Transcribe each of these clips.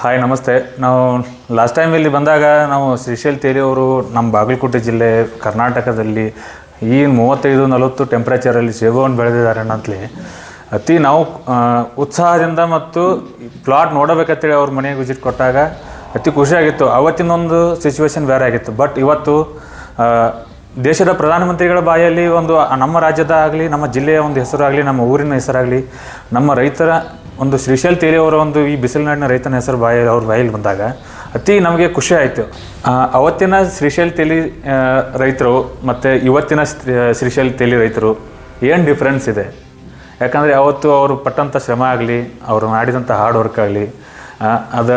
Hi ನಮಸ್ತೆ. ನಾವು last time ಇಲ್ಲಿ ಬಂದಾಗ ನಾವು ಶ್ರೀಶೈಲ್ ತೇಲಿ ಅವರು ನಮ್ಮ ಬಾಗಲಕೋಟೆ ಜಿಲ್ಲೆ ಕರ್ನಾಟಕದಲ್ಲಿ ಈ ಮೂವತ್ತೈದು, ನಲವತ್ತು ಟೆಂಪ್ರೇಚರಲ್ಲಿ ಸೇಬುವನ್ನು ಬೆಳೆದಿದ್ದಾರೆ ಅಂತಲೇ ಅತಿ ನಾವು ಉತ್ಸಾಹದಿಂದ ಮತ್ತು ಪ್ಲಾಟ್ ನೋಡಬೇಕಂತೇಳಿ ಅವ್ರ ಮನೆಗೆ ವಿಸಿಟ್ ಕೊಟ್ಟಾಗ ಅತಿ ಖುಷಿಯಾಗಿತ್ತು. ಅವತ್ತಿನೊಂದು ಸಿಚುವೇಶನ್ ಬೇರೆ ಆಗಿತ್ತು. ಬಟ್ ಇವತ್ತು ದೇಶದ ಪ್ರಧಾನಮಂತ್ರಿಗಳ ಬಾಯಲ್ಲಿ ಒಂದು ನಮ್ಮ ರಾಜ್ಯದ ಆಗಲಿ, ನಮ್ಮ ಜಿಲ್ಲೆಯ ಒಂದು ಹೆಸರಾಗಲಿ, ನಮ್ಮ ಊರಿನ ಹೆಸರಾಗಲಿ, ನಮ್ಮ ರೈತರ ಒಂದು ಶ್ರೀಶೈಲ್ ತೇರಿ ಅವರ ಒಂದು ಈ ಬಿಸಿಲುನಾಡಿನ ರೈತನ ಹೆಸರು ಬಾಯಿ ಅವ್ರ ಬಾಯಲ್ಲಿ ಬಂದಾಗ ಅತಿ ನಮಗೆ ಖುಷಿ ಆಯಿತು. ಅವತ್ತಿನ ಶ್ರೀಶೈಲ್ ತೇಲಿ ರೈತರು ಮತ್ತು ಇವತ್ತಿನ ಶ್ರೀ- ಶ್ರೀಶೈಲ್ ತೇಲಿ ರೈತರು ಏನು ಡಿಫ್ರೆನ್ಸ್ ಇದೆ? ಯಾಕಂದರೆ ಅವತ್ತು ಅವರು ಪಟ್ಟಂಥ ಶ್ರಮ ಆಗಲಿ ಅವರು ಮಾಡಿದಂಥ ಹಾರ್ಡ್ ವರ್ಕ್ ಆಗಲಿ ಅದು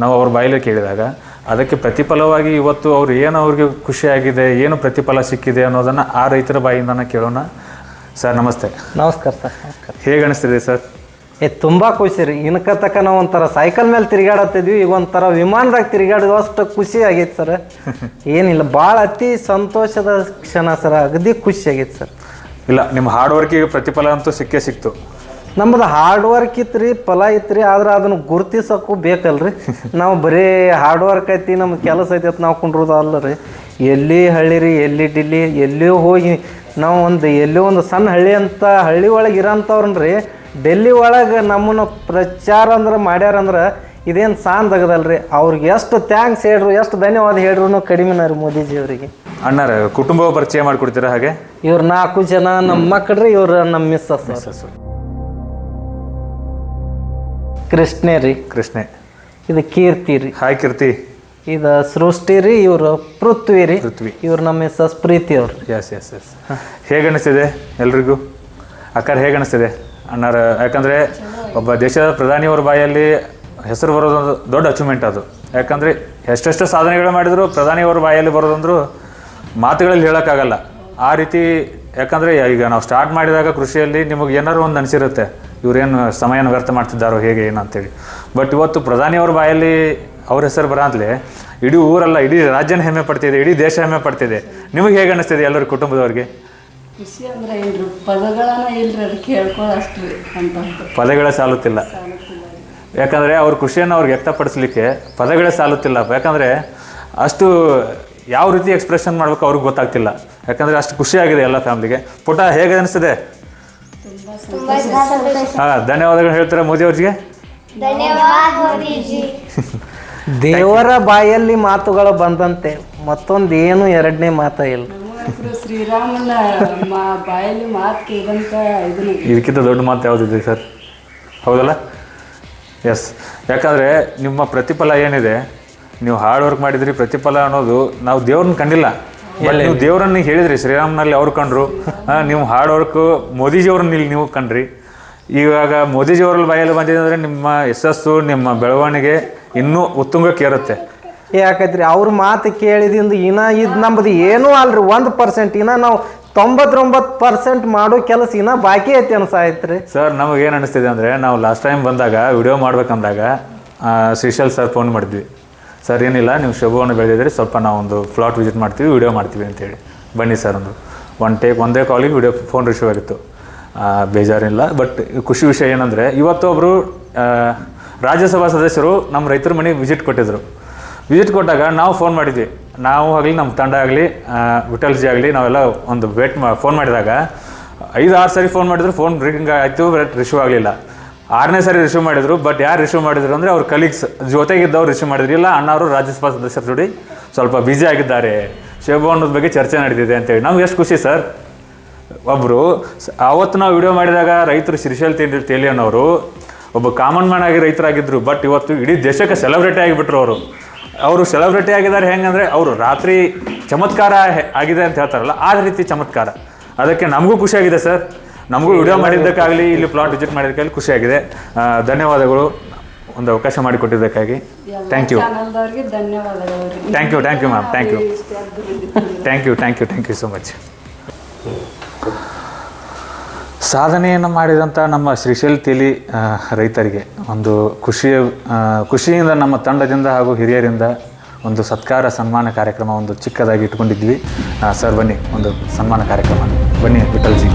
ನಾವು ಅವ್ರ ಬಾಯಲ್ಲಿ ಕೇಳಿದಾಗ ಅದಕ್ಕೆ ಪ್ರತಿಫಲವಾಗಿ ಇವತ್ತು ಅವ್ರು ಏನು ಅವ್ರಿಗೆ ಖುಷಿಯಾಗಿದೆ ಏನು ಪ್ರತಿಫಲ ಸಿಕ್ಕಿದೆ ಅನ್ನೋದನ್ನು ಆ ರೈತರ ಬಾಯಿಂದನೇ ಕೇಳೋಣ. ಸರ್ ನಮಸ್ತೆ. ನಮಸ್ಕಾರ ಸರ್ ನಮಸ್ಕಾರ. ಹೇಗೆ ಅನಿಸ್ತಿದೆ ಸರ್? ಏ ತುಂಬ ಖುಷಿ ರೀ ಇನ್ಕ ತಕ್ಕ ನಾವು ಒಂಥರ ಸೈಕಲ್ ಮೇಲೆ ತಿರುಗಾಡತ್ತಿದ್ವಿ ಈಗ ಒಂಥರ ವಿಮಾನದಾಗ ತಿರುಗಾಡಿದ್ವಿ ಅಷ್ಟು ಖುಷಿ ಆಗೈತೆ ಸರ್. ಏನಿಲ್ಲ ಭಾಳ ಅತಿ ಸಂತೋಷದ ಕ್ಷಣ ಸರ್ ಅಗದಿ ಖುಷಿ ಆಗೈತೆ ಸರ್. ಇಲ್ಲ ನಿಮ್ಮ ಹಾರ್ಡ್ ವರ್ಕಿಗೆ ಪ್ರತಿಫಲ ಅಂತೂ ಸಿಕ್ಕೇ ಸಿಕ್ತು. ನಮ್ಮದು ಹಾರ್ಡ್ ವರ್ಕ್ ಇತ್ತು ರೀ ಫಲ ಇತ್ತು ರೀ ಆದ್ರೆ ಅದನ್ನು ಗುರುತಿಸೋಕ್ಕೂ ಬೇಕಲ್ರಿ. ನಾವು ಬರೀ ಹಾರ್ಡ್ ವರ್ಕ್ ಐತಿ ನಮ್ಮ ಕೆಲಸ ಐತಿ ಅಂತ ನಾವು ಕುಂಡ್ರೋದು ಅಲ್ಲ ರೀ ಎಲ್ಲಿ ಹಳ್ಳಿ ರೀ ಎಲ್ಲಿ ಡಿಲ್ಲಿ ಎಲ್ಲಿಯೂ ಹೋಗಿ ನಾವು ಒಂದು ಎಲ್ಲೋ ಒಂದು ಸಣ್ಣ ಹಳ್ಳಿ ಅಂತ ಹಳ್ಳಿ ಒಳಗೆ ಇರೋಂಥವ್ರನ್ನ ರೀ ಡೆಲ್ಲಿ ಒಳಗೆ ನಮ್ಮನ್ನು ಪ್ರಚಾರ ಅಂದ್ರೆ ಮಾಡ್ಯಾರಂದ್ರೆ ಇದೇನು ಸಾನ್ ತೆಗದಲ್ರಿ ಅವ್ರಿಗೆ ಎಷ್ಟು ಥ್ಯಾಂಕ್ಸ್ ಹೇಳ್ರು ಎಷ್ಟು ಧನ್ಯವಾದ ಹೇಳ್ರು ಕಡಿಮೆನ ರೀ ಮೋದಿಜಿ ಅವರಿಗೆ. ಅಣ್ಣಾರ ಕುಟುಂಬ ಪರಿಚಯ ಮಾಡಿಕೊಡ್ತೀರಾ ಹಾಗೆ? ಇವ್ರು ನಾಲ್ಕು ಜನ ನಮ್ಮ ಮಕ್ಕಳ್ರಿ ಇವ್ರು ನಮ್ಮ ಮಿಸ್ಸಸ್ ಕೃಷ್ಣೇ ರೀ. ಕೃಷ್ಣೆ. ಇದು ಕೀರ್ತಿ ರೀ. ಹಾಯ್ ಕೀರ್ತಿ. ಇದು ಸೃಷ್ಟಿ ರೀ ಇವರು ಪೃಥ್ವಿ ರೀ. ಪೃಥ್ವಿ. ಇವ್ರು ನಮ್ಮ ಮಿಸ್ಸಸ್ ಪ್ರೀತಿ ಅವ್ರು. ಎಸ್ ಎಸ್ ಎಸ್ ಹೇಗೆ ಅನಿಸ್ತಿದೆ ಎಲ್ರಿಗೂ? ಅಕ್ಕಾರ ಹೇಗೆ ಅನಿಸ್ತಿದೆ? ಅಣ್ಣಾರ, ಯಾಕಂದರೆ ಒಬ್ಬ ದೇಶದ ಪ್ರಧಾನಿಯವರ ಬಾಯಲ್ಲಿ ಹೆಸರು ಬರೋದು ಒಂದು ದೊಡ್ಡ ಅಚೀವ್ಮೆಂಟ್ ಅದು. ಯಾಕಂದರೆ ಎಷ್ಟೆಷ್ಟು ಸಾಧನೆಗಳು ಮಾಡಿದ್ರು ಪ್ರಧಾನಿಯವರ ಬಾಯಲ್ಲಿ ಬರೋದಂದ್ರು ಮಾತುಗಳಲ್ಲಿ ಹೇಳೋಕ್ಕಾಗಲ್ಲ. ಆ ರೀತಿ, ಯಾಕಂದರೆ ಈಗ ನಾವು ಸ್ಟಾರ್ಟ್ ಮಾಡಿದಾಗ ಕೃಷಿಯಲ್ಲಿ ನಿಮಗೆ ಏನಾರು ಒಂದು ಅನಿಸಿರುತ್ತೆ, ಇವರೇನು ಸಮಯನ ವ್ಯರ್ಥ ಮಾಡ್ತಿದ್ದಾರೋ ಹೇಗೆ ಏನು ಅಂತೇಳಿ. ಬಟ್ ಇವತ್ತು ಪ್ರಧಾನಿಯವರ ಬಾಯಲ್ಲಿ ಅವ್ರ ಹೆಸರು ಬರಾಂತಲೇ ಇಡೀ ಊರಲ್ಲ, ಇಡೀ ರಾಜ್ಯನ ಹೆಮ್ಮೆ ಪಡ್ತಿದೆ, ಇಡೀ ದೇಶ ಹೆಮ್ಮೆ ಪಡ್ತಿದೆ. ನಿಮಗೆ ಹೇಗೆ ಅನ್ನಿಸ್ತಿದೆ ಎಲ್ಲರ ಕುಟುಂಬದವ್ರಿಗೆ? ಖುಷಿ ಅಂದ್ರೆ ಏನ್ರಿ ಪದಗಳನ್ನ ಇಲ್ರಿ ಅದಕ್ಕೆ ಹೇಳ್ಕೊಳ್ಳೋ ಅಷ್ಟು ರೀ ಅಂತ ಪದಗಳೇ ಸಾಲುತ್ತಿಲ್ಲ. ಯಾಕಂದರೆ ಅವ್ರ ಖುಷಿಯನ್ನು ಅವ್ರಿಗೆ ವ್ಯಕ್ತಪಡಿಸ್ಲಿಕ್ಕೆ ಪದಗಳೇ ಸಾಲುತ್ತಿಲ್ಲ. ಯಾಕಂದರೆ ಅಷ್ಟು ಯಾವ ರೀತಿ ಎಕ್ಸ್ಪ್ರೆಷನ್ ಮಾಡ್ಬೇಕು ಅವ್ರಿಗೆ ಗೊತ್ತಾಗ್ತಿಲ್ಲ. ಯಾಕಂದರೆ ಅಷ್ಟು ಖುಷಿಯಾಗಿದೆ ಎಲ್ಲ ಫ್ಯಾಮ್ಲಿಗೆ. ಪುಟ ಹೇಗೆ ಅನಿಸ್ತದೆ? ಹಾಂ ಧನ್ಯವಾದಗಳು ಹೇಳ್ತಾರೆ ಮೋದಿ ಅವ್ರಿಗೆ? ದೇವರ ಬಾಯಲ್ಲಿ ಮಾತುಗಳು ಬಂದಂತೆ ಮತ್ತೊಂದು ಏನು ಎರಡನೇ ಮಾತ ಇಲ್ಲ. ಶ್ರೀರಾಮನ ಮಾ ಬಾಯಲ್ಲಿ ಮಾತು ಇದನ್ನ. ಇದಕ್ಕಿಂತ ದೊಡ್ಡ ಮಾತು ಯಾವುದಿದೆ ಸರ್? ಹೌದಲ್ಲ? ಎಸ್ ಯಾಕಂದರೆ ನಿಮ್ಮ ಪ್ರತಿಫಲ ಏನಿದೆ? ನೀವು ಹಾರ್ಡ್ ವರ್ಕ್ ಮಾಡಿದ್ರಿ ಪ್ರತಿಫಲ ಅನ್ನೋದು ನಾವು ದೇವ್ರನ್ನ ಕಂಡಿಲ್ಲ. ನೀವು ದೇವರನ್ನ ಹೇಳಿದ್ರಿ ಶ್ರೀರಾಮ್ನಲ್ಲಿ ಅವ್ರು ಕಂಡ್ರು. ನೀವು ಹಾರ್ಡ್ ವರ್ಕ್ ಮೋದಿಜಿಯವ್ರನ್ನ ಇಲ್ಲಿ ನೀವು ಕಂಡ್ರಿ. ಇವಾಗ ಮೋದಿಜಿಯವ್ರಲ್ಲಿ ಬಾಯಲ್ಲಿ ಬಂದಿದೆ ಅಂದರೆ ನಿಮ್ಮ ಯಶಸ್ಸು ನಿಮ್ಮ ಬೆಳವಣಿಗೆ ಇನ್ನೂ ಉತ್ತುಂಗಕ್ಕೆ ಏರುತ್ತೆ ಯಾಕೈತ್ರಿ ಅವ್ರ ಮಾತು ಕೇಳಿದಿಂದ ಇನ್ನ ಇದು ನಮ್ಮದು ಏನೂ ಅಲ್ರಿ, ಒಂದು ಪರ್ಸೆಂಟ್ ಇನ್ನ ನಾವು ತೊಂಬತ್ತೊಂಬತ್ತು ಪರ್ಸೆಂಟ್ ಮಾಡೋ ಕೆಲಸ ಇನ್ನ ಬಾಕಿ ಐತಿ ಅನ್ಸಾಯ್ತ್ರಿ. ಸರ್ ನಮಗೆ ಏನು ಅನಿಸ್ತಿದೆ ಅಂದರೆ, ನಾವು ಲಾಸ್ಟ್ ಟೈಮ್ ಬಂದಾಗ, ವಿಡಿಯೋ ಮಾಡ್ಬೇಕಂದಾಗ ಶ್ರೀಶೈಲ್ ಸರ್ ಫೋನ್ ಮಾಡಿದ್ವಿ. ಸರ್ ಏನಿಲ್ಲ, ನೀವು ಶುಭವನ್ನು ಬೆಳೆದಿದ್ರೆ, ಸ್ವಲ್ಪ ನಾವು ಒಂದು ಫ್ಲಾಟ್ ವಿಸಿಟ್ ಮಾಡ್ತೀವಿ, ವಿಡಿಯೋ ಮಾಡ್ತೀವಿ ಅಂತೇಳಿ. ಬನ್ನಿ ಸರ್ ಒಂದು. ಒನ್ ಟೇಕ್ ಒಂದೇ ಕಾಲಿಗೆ ವಿಡಿಯೋ ಫೋನ್ ರಿಸೀವ್ ಆಗಿತ್ತು. ಬೇಜಾರಿಲ್ಲ ಬಟ್ ಖುಷಿ ವಿಷಯ ಏನಂದರೆ ಇವತ್ತು ಒಬ್ಬರು ರಾಜ್ಯಸಭಾ ಸದಸ್ಯರು ನಮ್ಮ ರೈತರ ಮನೆಗೆ ವಿಸಿಟ್ ಕೊಟ್ಟಿದ್ದರು ವಿಸಿಟ್ ಕೊಟ್ಟಾಗ ನಾವು ಫೋನ್ ಮಾಡಿದ್ವಿ. ನಾವು ಆಗಲಿ ನಮ್ಮ ತಂಡ ಆಗಲಿ ವಿಟಲ್ಜಿ ಆಗಲಿ, ನಾವೆಲ್ಲ ಒಂದು ವೇಟ್ ಮಾ ಫೋನ್ ಮಾಡಿದಾಗ ಐದು ಆರು ಸರಿ ಫೋನ್ ಮಾಡಿದ್ರು ಫೋನ್ ರಿಂಗ್ ಆಯಿತು ಬಟ್ ರಿಸೀವ್ ಆಗಲಿಲ್ಲ. ಆರನೇ ಸಾರಿ ರಿಸೀವ್ ಮಾಡಿದ್ರು ಬಟ್ ಯಾರು ರಿಸೀವ್ ಮಾಡಿದ್ರು ಅಂದರೆ ಅವ್ರ ಕಲೀಗ್ಸ್ ಜೊತೆಗಿದ್ದವ್ರು ರಿಸೀವ್ ಮಾಡಿದ್ರು. ಇಲ್ಲ ಅಣ್ಣವರು ರಾಜ್ಯಸಭಾ ಸದಸ್ಯರ ಜೋಡಿ ಸ್ವಲ್ಪ ಬ್ಯುಸಿ ಆಗಿದ್ದಾರೆ. ಶೇಬು ಅನ್ನೋದ್ ಬಗ್ಗೆ ಚರ್ಚೆ ನಡೆದಿದೆ ಅಂತೇಳಿ. ನಮ್ಗೆ ಎಷ್ಟು ಖುಷಿ ಸರ್? ಒಬ್ಬರು ಅವತ್ತು ನಾವು ವಿಡಿಯೋ ಮಾಡಿದಾಗ ರೈತರು ಶ್ರೀಶೈಲ್ ತಿಂಡಿ ತೇಲಿ ಅನ್ನೋರು, ಒಬ್ಬ ಕಾಮನ್ ಮ್ಯಾನ್ ಆಗಿ ರೈತರಾಗಿದ್ದರು ಬಟ್ ಇವತ್ತು ಇಡೀ ದೇಶಕ್ಕೆ ಸೆಲೆಬ್ರಿಟಿ ಆಗಿಬಿಟ್ರು ಅವರು. ಅವರು ಸೆಲೆಬ್ರಿಟಿ ಆಗಿದ್ದಾರೆ ಹೆಂಗಂದರೆ ಅವರು ರಾತ್ರಿ ಚಮತ್ಕಾರ ಆಗಿದೆ ಅಂತ ಹೇಳ್ತಾರಲ್ಲ ಆ ರೀತಿ ಚಮತ್ಕಾರ. ಅದಕ್ಕೆ ನಮಗೂ ಖುಷಿಯಾಗಿದೆ ಸರ್. ನಮಗೂ ವಿಡಿಯೋ ಮಾಡಿದ್ದಕ್ಕಾಗಲಿ ಇಲ್ಲಿ ಪ್ಲಾಟ್ ವಿಸಿಟ್ ಮಾಡಿದ್ದಕ್ಕಾಗಲಿ ಖುಷಿಯಾಗಿದೆ. ಧನ್ಯವಾದಗಳು. ಒಂದು ಅವಕಾಶ ಮಾಡಿಕೊಟ್ಟಿದ್ದಕ್ಕಾಗಿ. Thank you thank you thank you ma'am thank you thank you thank you thank you so much ಸಾಧನೆಯನ್ನು ಮಾಡಿದಂಥ ನಮ್ಮ ಶ್ರೀಶೈಲ್ ತೇಲಿ ರೈತರಿಗೆ ಒಂದು ಖುಷಿಯ ಖುಷಿಯಿಂದ ನಮ್ಮ ತಂಡದಿಂದ ಹಾಗೂ ಹಿರಿಯರಿಂದ ಒಂದು ಸತ್ಕಾರ, ಸನ್ಮಾನ ಕಾರ್ಯಕ್ರಮ ಒಂದು ಚಿಕ್ಕದಾಗಿ ಇಟ್ಕೊಂಡಿದ್ವಿ ಸರ್ ಬನ್ನಿ, ಒಂದು ಸನ್ಮಾನ ಕಾರ್ಯಕ್ರಮ. ಬನ್ನಿ, ವಿಠಲ್ಜಿ.